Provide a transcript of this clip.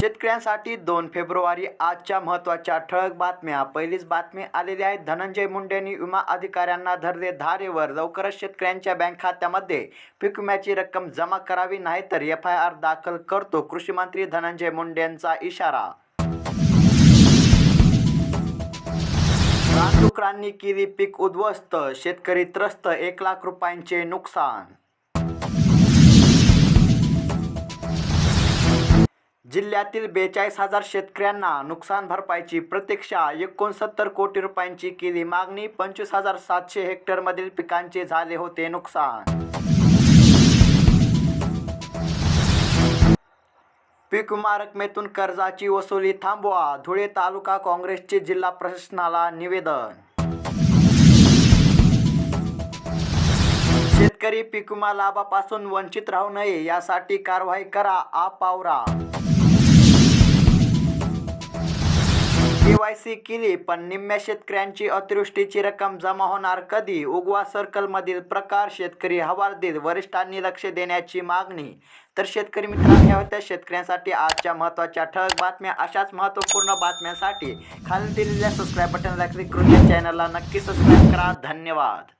शेतकऱ्यांसाठी दोन फेब्रुवारी आजच्या महत्त्वाच्या ठळक बातम्या. पहिलीच बातमी आलेली आहे. धनंजय मुंडेंनी विमा अधिकाऱ्यांना धरले धारेवर. लवकरच शेतकऱ्यांच्या बँक खात्यामध्ये पीक विम्याची रक्कम जमा करावी नाहीतर एफ आय आर दाखल करतो कृषी मंत्री धनंजय मुंडेंचा इशारा. रानडुकरांनी केली पीक उद्ध्वस्त. शेतकरी त्रस्त एक लाख रुपयांचे नुकसान जिल्ह्यातील बेचाळीस हजार शेतकऱ्यांना नुकसान भरपाईची प्रतीक्षा एकोणसत्तर कोटी रुपयांची केली मागणी पंचवीस हजार सातशे हेक्टरमधील पिकांचे झाले होते नुकसान. पीक विमा रकमेतून कर्जाची वसुली थांबवा धुळे तालुका काँग्रेसचे जिल्हा प्रशासनाला निवेदन. शेतकरी पिकमा लाभापासून वंचित राहू नये यासाठी कारवाई करा आपावरा. केवायसी केली पण निम्म्या शेतकऱ्यांची अतिवृष्टीची रक्कम जमा होणार कधी? उगवा सर्कल मधील प्रकार शेतकरी हवालदिल वरिष्ठांनी लक्ष देण्याची मागणी. तर शेतकरी मित्रांनी होत्या शेतकऱ्यांसाठी आजच्या महत्त्वाच्या ठळक बातम्या. अशाच महत्त्वपूर्ण बातम्यांसाठी खाली दिलेल्या सबस्क्राईब बटनला क्लिक करून या चॅनलला नक्की सबस्क्राईब करा. धन्यवाद.